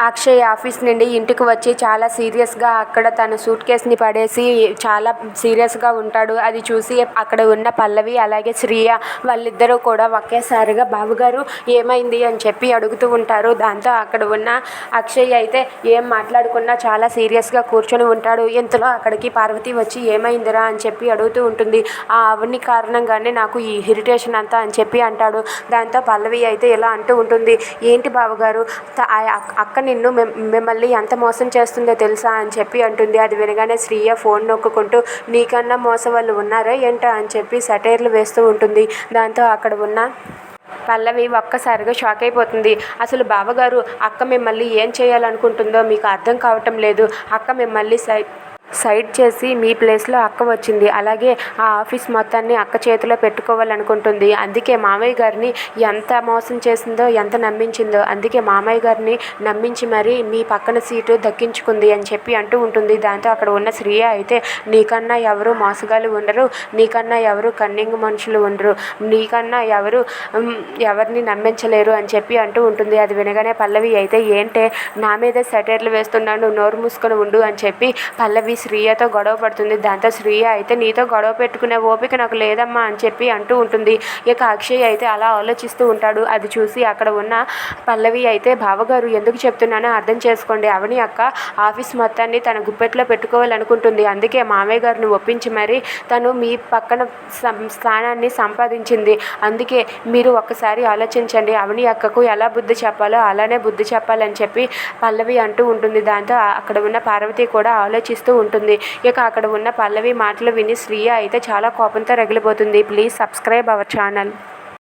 Akshay office నుండి ఇంటికి వచ్చి చాలా సీరియస్గా అక్కడ తన సూట్ కేస్ని పడేసి చాలా సీరియస్గా ఉంటాడు. అది చూసి అక్కడ ఉన్న పల్లవి అలాగే శ్రీయ వాళ్ళిద్దరూ కూడా ఒకేసారిగా బాబుగారు ఏమైంది? అని చెప్పి అడుగుతూ ఉంటారు. దాంతో అక్కడ ఉన్న అక్షయ్ అయితే ఏం మాట్లాడుకున్నా చాలా సీరియస్గా కూర్చొని ఉంటాడు. ఇంతలో అక్కడికి పార్వతి వచ్చి ఏమైందిరా? అని చెప్పి అడుగుతూ ఉంటుంది. ఆ అవన్నీ కారణంగానే నాకు ఈ ఇరిటేషన్ అంతా అని చెప్పి అంటాడు. దాంతో పల్లవి అయితే ఇలా అంటూ ఉంటుంది. ఏంటి బావగారు అక్కని అక్క- నిన్ను మిమ్మల్ని ఎంత మోసం చేస్తుందో తెలుసా అని చెప్పి అంటుంది. అది వినగానే శ్రీయ ఫోన్ నొక్కుకుంటూ నీకన్నా మోసం వాళ్ళు ఉన్నారా ఏంటో? అని చెప్పి సెటైర్లు వేస్తూ ఉంటుంది. దాంతో అక్కడ ఉన్న పల్లవి ఒక్కసారిగా షాక్ అయిపోతుంది. అసలు బావగారు అక్క మిమ్మల్ని ఏం చేయాలనుకుంటుందో మీకు అర్థం కావటం లేదు. అక్క మిమ్మల్ని సై సైడ్ చేసి మీ ప్లేస్లో అక్క వచ్చింది. అలాగే ఆ ఆఫీస్ మొత్తాన్ని అక్క చేతిలో పెట్టుకోవాలనుకుంటుంది. అందుకే మామయ్య గారిని ఎంత మోసం చేసిందో ఎంత నమ్మించిందో అందుకే మామయ్య గారిని నమ్మించి మరీ మీ పక్కన సీటు దక్కించుకుంది అని చెప్పి అంటూ ఉంటుంది. దాంతో అక్కడ ఉన్న శ్రీయ అయితే నీకన్నా ఎవరు మోసగాళ్ళు ఉండరు. నీకన్నా ఎవరు కన్నింగ్ మనుషులు ఉండరు. నీకన్నా ఎవరు ఎవరిని నమ్మించలేరు అని చెప్పి అంటూ ఉంటుంది. అది వినగానే పల్లవి అయితే ఏంటే నా మీదే సెటైర్లు వేస్తున్నాను నోరు మూసుకొని ఉండు అని చెప్పి పల్లవి శ్రీయతో గొడవ పడుతుంది. దాంతో శ్రీయ అయితే నీతో గొడవ పెట్టుకునే ఓపిక నాకు లేదమ్మా అని చెప్పి అంటూ ఉంటుంది. ఇక అక్షయ్ అయితే అలా ఆలోచిస్తూ ఉంటాడు. అది చూసి అక్కడ ఉన్న పల్లవి అయితే బావగారు ఎందుకు చెప్తున్నానో అర్థం చేసుకోండి. అవని అక్క ఆఫీస్ మొత్తాన్ని తన గుప్పెట్లో పెట్టుకోవాలనుకుంటుంది. అందుకే మామయ్య గారిని ఒప్పించి మరి తను మీ పక్కన స్థానాన్ని సంపాదించింది. అందుకే మీరు ఒక్కసారి ఆలోచించండి. అవని అక్కకు ఎలా బుద్ధి చెప్పాలో అలానే బుద్ధి చెప్పాలని చెప్పి పల్లవి అంటూ ఉంటుంది. దాంతో అక్కడ ఉన్న పార్వతి కూడా ఆలోచిస్తూ ఉంటుంది. ఇక అక్కడ ఉన్న పల్లవి మాటలు విని శ్రీయ అయితే చాలా కోపంతో రగిలిపోతుంది. Please subscribe our channel.